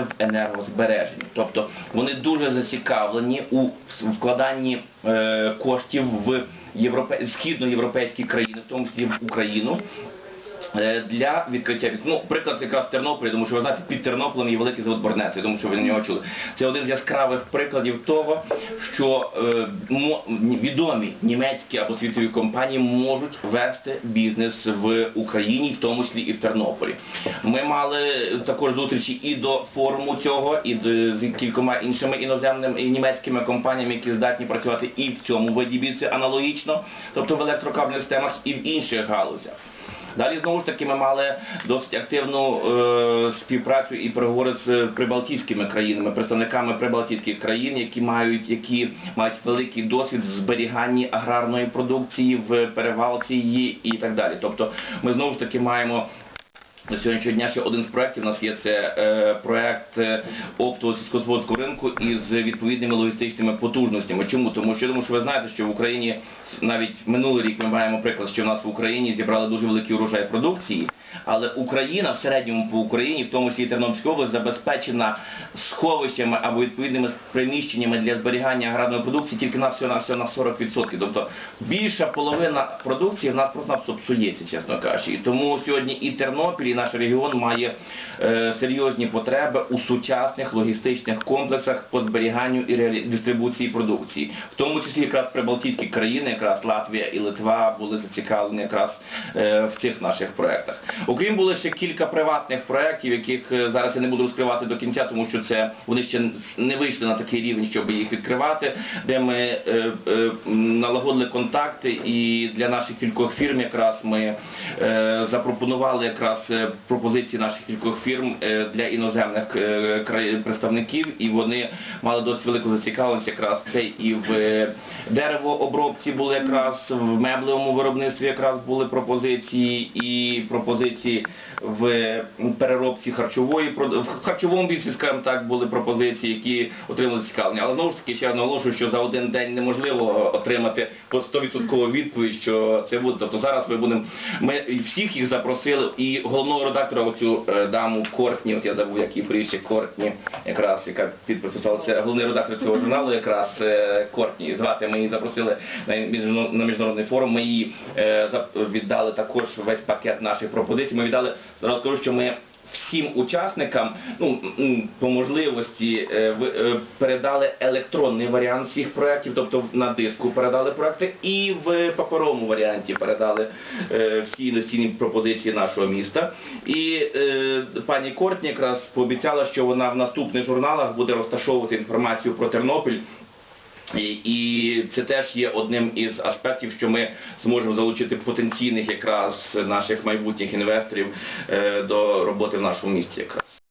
в енергозбереженні. Тобто вони дуже зацікавлені у вкладанні е, коштів в європе... східноєвропейські країни, в тому числі в Україну. Е, Для відкриття. Ну, приклад якраз Тернополі, тому що ви знаєте, під Тернополем є великий завод Борнець, я думаю, що ви на нього чули. Це один з яскравих прикладів того, що е, відомі німецькі або світові компанії можуть вести бізнес в Україні, в тому числі і в Тернополі. Ми мали також зустрічі і до форуму цього, і з кількома іншими іноземними і німецькими компаніями, які здатні працювати і в цьому виді бізнесу аналогічно, тобто в електрокабельних системах і в інших галузях. Далі знову ж таки ми мали досить активну е, співпрацю і переговори з прибалтійськими країнами, представниками прибалтійських країн, які мають які мають великий досвід в зберіганні аграрної продукції, в перевалці її і так далі. Тобто ми знову ж таки маємо. На сьогоднішнього дня ще один з проєктів у нас є це е, проєкт е, оптового сільськогосподарського ринку із відповідними логістичними потужностями. Чому? Тому що я думаю, що ви знаєте, що в Україні навіть минулий рік ми маємо приклад, що в нас в Україні зібрали дуже великий урожай продукції, але Україна в середньому по Україні, в тому числі і Тернопільська область, забезпечена сховищами або відповідними приміщеннями для зберігання аграрної продукції тільки на всього на всього на 40%. Тобто більша половина продукції в нас просто псується, чесно кажучи. І тому сьогодні і Тернопіль, і наш регіон має е, серйозні потреби у сучасних логістичних комплексах по зберіганню і дистрибуції продукції, в тому числі якраз прибалтійські країни, якраз Латвія і Литва були зацікавлені якраз е, в цих наших проектах. Окрім було ще кілька приватних проєктів, яких е, зараз я не буду розкривати до кінця, тому що це вони ще не вийшли на такий рівень, щоб їх відкривати, де ми е, е, налагодили контакти, і для наших кількох фірм якраз ми е, запропонували якраз е, пропозиції наших кількох фірм е, для іноземних представників, і вони мали досить велику зацікавленість якраз це і в деревообробці були якраз в меблевому виробництві якраз були пропозиції і пропозиції в переробці харчової в харчовому бізнесі, скажімо так, були пропозиції, які отримали зацікавлення. Але знову ж таки ще наголошую, що за один день неможливо отримати по 100% відповідь, що це буде. Тобто зараз ми будемо ми всіх їх запросили, і головного редактора оцю е, даму Кортні, от я забув, як її прізвище Кортні, якраз яка підписала це головний редактор цього журналу, якраз е, Кортні. Звати ми її запросили на міжнародний форум. Ми їй е, віддали також весь пакет наших пропозицій. Ми віддали зараз скажу, що ми. Всім учасникам, ну по можливості е, е, передали електронний варіант всіх проєктів, тобто на диску передали проекти, і в паперовому варіанті передали е, всі інвестиційні пропозиції нашого міста. І пані Кортні якраз пообіцяла, що вона в наступних журналах буде розташовувати інформацію про Тернопіль. І, це теж є одним із аспектів, що ми зможемо залучити потенційних якраз наших майбутніх інвесторів е, до роботи в нашому місті. Якраз.